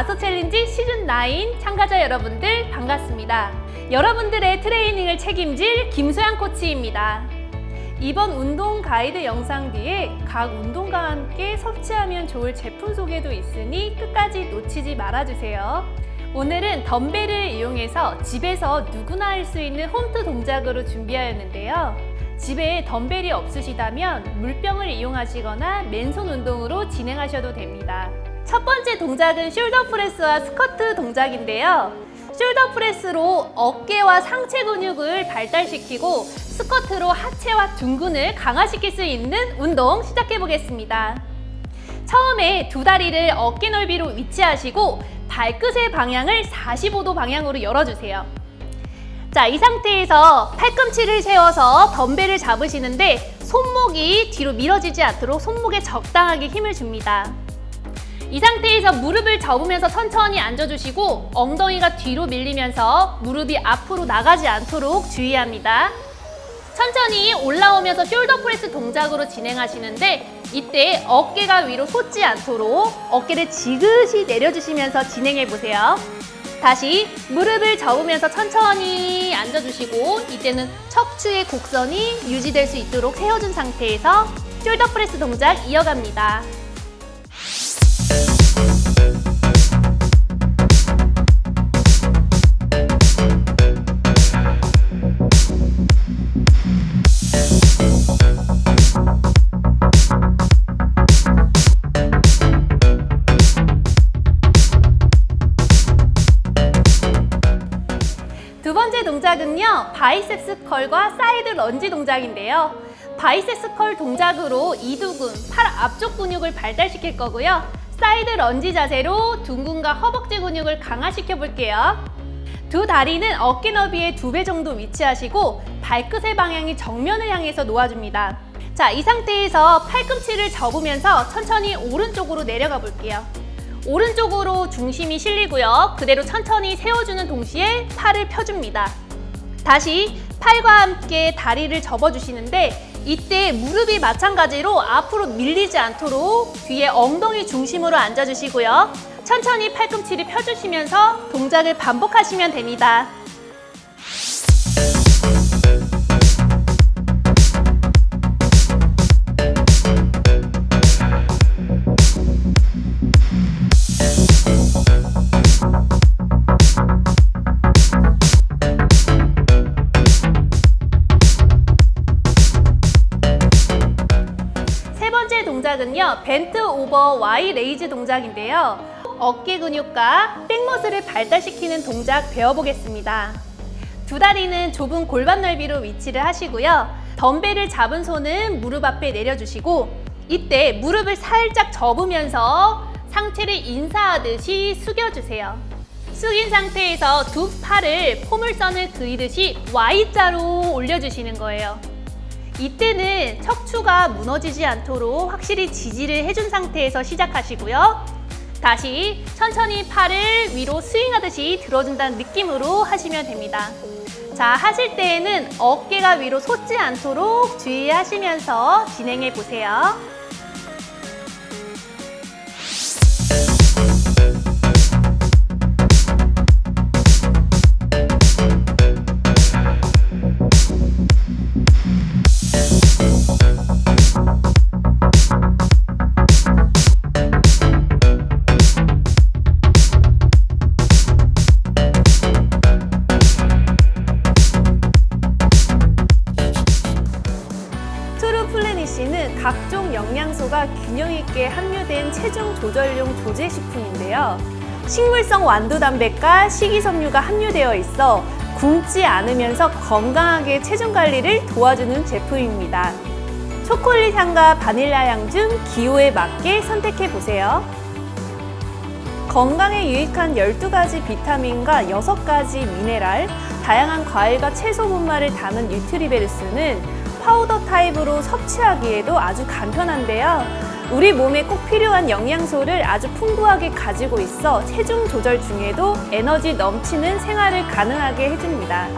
마스터 챌린지 시즌 9 참가자 여러분들 반갑습니다. 여러분들의 트레이닝을 책임질 김소영 코치입니다. 이번 운동 가이드 영상 뒤에 각 운동과 함께 섭취하면 좋을 제품 소개도 있으니 끝까지 놓치지 말아주세요. 오늘은 덤벨을 이용해서 집에서 누구나 할 수 있는 홈트 동작으로 준비하였는데요. 집에 덤벨이 없으시다면 물병을 이용하시거나 맨손 운동으로 진행하셔도 됩니다. 첫 번째 동작은 숄더 프레스와 스쿼트 동작인데요. 숄더 프레스로 어깨와 상체 근육을 발달시키고 스쿼트로 하체와 둥근을 강화시킬 수 있는 운동 시작해 보겠습니다. 처음에 두 다리를 어깨 넓이로 위치하시고 발끝의 방향을 45도 방향으로 열어주세요. 자, 이 상태에서 팔꿈치를 세워서 덤벨을 잡으시는데 손목이 뒤로 밀어지지 않도록 손목에 적당하게 힘을 줍니다. 이 상태에서 무릎을 접으면서 천천히 앉아주시고 엉덩이가 뒤로 밀리면서 무릎이 앞으로 나가지 않도록 주의합니다. 천천히 올라오면서 숄더 프레스 동작으로 진행하시는데 이때 어깨가 위로 솟지 않도록 어깨를 지그시 내려주시면서 진행해 보세요. 다시 무릎을 접으면서 천천히 앉아주시고 이때는 척추의 곡선이 유지될 수 있도록 세워준 상태에서 숄더 프레스 동작 이어갑니다. 두 번째 동작은요, 바이셉스 컬과 사이드 런지 동작인데요. 바이셉스 컬 동작으로 이두근, 팔 앞쪽 근육을 발달시킬 거고요. 사이드 런지 자세로 둥근과 허벅지 근육을 강화시켜 볼게요. 두 다리는 어깨 너비의 두 배 정도 위치하시고 발끝의 방향이 정면을 향해서 놓아줍니다. 자, 이 상태에서 팔꿈치를 접으면서 천천히 오른쪽으로 내려가 볼게요. 오른쪽으로 중심이 실리고요. 그대로 천천히 세워주는 동시에 팔을 펴줍니다. 다시 팔과 함께 다리를 접어주시는데 이때 무릎이 마찬가지로 앞으로 밀리지 않도록 뒤에 엉덩이 중심으로 앉아주시고요. 천천히 팔꿈치를 펴주시면서 동작을 반복하시면 됩니다. 동작은요, 벤트 오버 Y 레이즈 동작인데요. 어깨 근육과 백머슬을 발달시키는 동작 배워보겠습니다. 두 다리는 좁은 골반 넓이로 위치를 하시고요. 덤벨을 잡은 손은 무릎 앞에 내려주시고 이때 무릎을 살짝 접으면서 상체를 인사하듯이 숙여주세요. 숙인 상태에서 두 팔을 포물선을 그리듯이 Y자로 올려주시는 거예요. 이때는 척추가 무너지지 않도록 확실히 지지를 해준 상태에서 시작하시고요. 다시 천천히 팔을 위로 스윙하듯이 들어준다는 느낌으로 하시면 됩니다. 자, 하실 때에는 어깨가 위로 솟지 않도록 주의하시면서 진행해 보세요. 플래닛이는 각종 영양소가 균형 있게 함유된 체중 조절용 조제 식품인데요. 식물성 완두 단백과 식이섬유가 함유되어 있어 굶지 않으면서 건강하게 체중 관리를 도와주는 제품입니다. 초콜릿 향과 바닐라 향 중 기호에 맞게 선택해 보세요. 건강에 유익한 12가지 비타민과 6가지 미네랄, 다양한 과일과 채소 분말을 담은 뉴트리베르스는 파우더 타입으로 섭취하기에도 아주 간편한데요. 우리 몸에 꼭 필요한 영양소를 아주 풍부하게 가지고 있어 체중 조절 중에도 에너지 넘치는 생활을 가능하게 해줍니다.